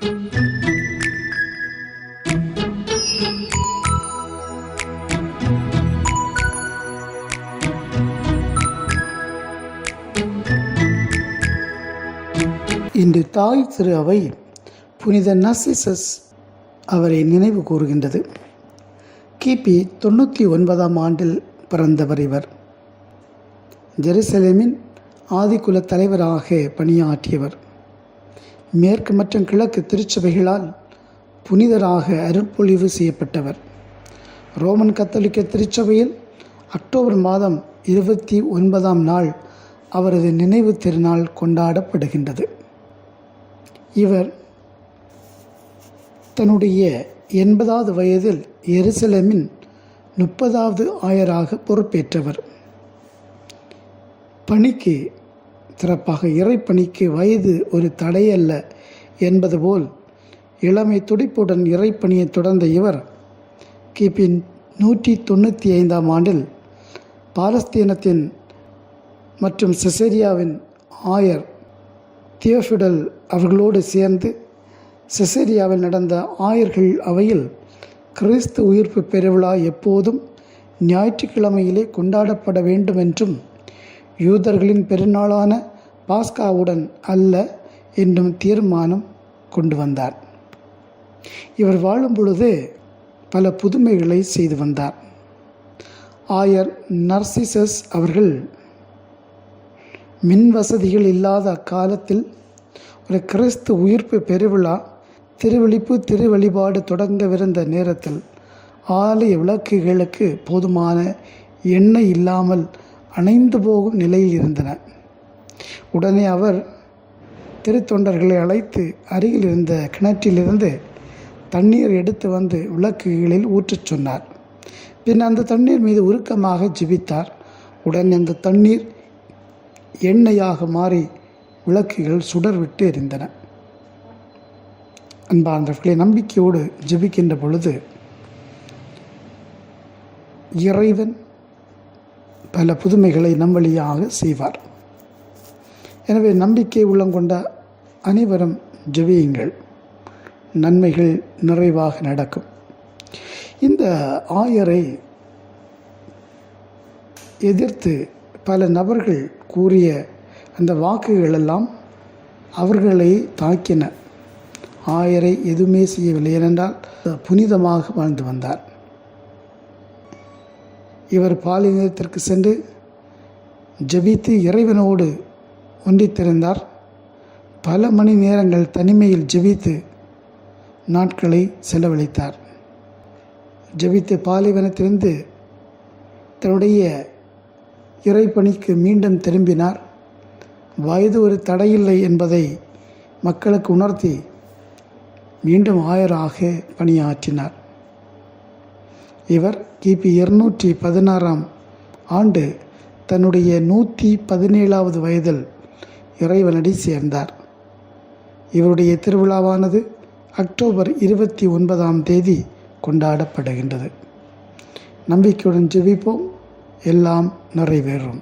இன்று தாய் திரு அவை புனித நர்சிசஸ் அவரை நினைவு கூறுகின்றது. கிபி தொண்ணூற்றி ஒன்பதாம் ஆண்டில் பிறந்தவர் இவர். ஜெருசலேமின் ஆதிக்குல தலைவராக பணியாற்றியவர். மேற்கு மற்றும் கிழக்கு திருச்சபைகளால் புனிதராக அருட்பொழிவு செய்யப்பட்டவர். ரோமன் கத்தோலிக்க திருச்சபையில் அக்டோபர் மாதம் இருபத்தி ஒன்பதாம் நாள் அவரது நினைவு திருநாள் கொண்டாடப்படுகின்றது. இவர் தன்னுடைய எண்பதாவது வயதில் எருசலேமின் முப்பதாவது ஆயராக பொறுப்பேற்றவர். பணிக்கு சிறப்பாக இறைப்பணிக்கு வயது ஒரு தடையல்ல என்பது போல் இளமை துடிப்புடன் இறைப்பணியை தொடர்ந்த இவர் கிபி நூற்றி தொண்ணூற்றி ஐந்தாம் ஆண்டில் பாலஸ்தீனத்தின் மற்றும் செசேரியாவின் ஆயர் தியோஃபிடல் அவர்களோடு சேர்ந்து செசேரியாவில் நடந்த ஆயர்கள் அவையில் கிறிஸ்து உயிர்ப்பு பெருவிழா எப்போதும் ஞாயிற்றுக்கிழமையிலே கொண்டாடப்பட வேண்டும் என்றும் யூதர்களின் பெருநாளான பாஸ்காவுடன் அல்ல என்றும் தீர்மானம் கொண்டு வந்தார். இவர் வாழும் பொழுது பல புதுமைகளை செய்து வந்தார். ஆயர் நர்சிசஸ் அவர்கள் மின் வசதிகள் இல்லாத அக்காலத்தில் ஒரு கிறிஸ்து உயிர்ப்பு பெருவிழா திருவிழிப்பு திருவழிபாடு தொடங்கவிருந்த நேரத்தில் ஆலய விளக்குகளுக்கு போதுமான எண்ணெய் இல்லாமல் அணைந்து போகும் நிலையில் இருந்தன உடனே அவர் திருத்தொண்டர்களை அழைத்து அருகில் இருந்த கிணற்றிலிருந்து தண்ணீர் எடுத்து வந்து விளக்குகளில் ஊற்றச் சொன்னார். பின் அந்த தண்ணீர் மீது உருக்கமாக ஜிபித்தார். உடனே அந்த தண்ணீர் எண்ணெயாக மாறி விளக்குகள் சுடர் விட்டு எரிந்தன. அன்பார்ந்தவர்களை நம்பிக்கையோடு ஜெபிக்கின்ற பொழுது இறைவன் பல புதுமைகளை நம் வழியாக செய்வார். எனவே நம்பிக்கை உள்ளங்கொண்ட அனைவரும் ஜெபியுங்கள். நன்மைகள் நிறைவாக நடக்கும். இந்த ஆயரை எதிர்த்து பல நபர்கள் கூறிய அந்த வாக்குகளெல்லாம் அவர்களை தாக்கின. ஆயரை எதுவுமே செய்யவில்லை ஏனென்றால் புனிதமாக வாழ்ந்து வந்தார். இவர் பாலினத்திற்கு சென்று ஜபித்து இறைவனோடு ஒன்றித்திருந்தார். பல மணி நேரங்கள் தனிமையில் ஜபித்து நாட்களை செலவழித்தார். ஜெபித்து பாலைவனத்திலிருந்து தன்னுடைய இறைப்பணிக்கு மீண்டும் திரும்பினார். வயது ஒரு தடையில்லை என்பதை மக்களுக்கு உணர்த்தி மீண்டும் ஆயராக பணியாற்றினார். இவர் கிபி இருநூற்றி பதினாறாம் ஆண்டு தன்னுடைய நூற்றி பதினேழாவது வயதில் இறைவனடி சேர்ந்தார். இவருடைய திருவிழாவானது அக்டோபர் இருபத்தி ஒன்பதாம் தேதி கொண்டாடப்படுகின்றது. நம்பிக்கையுடன் ஜெபிப்போம். எல்லாம் நிறைவேறும்.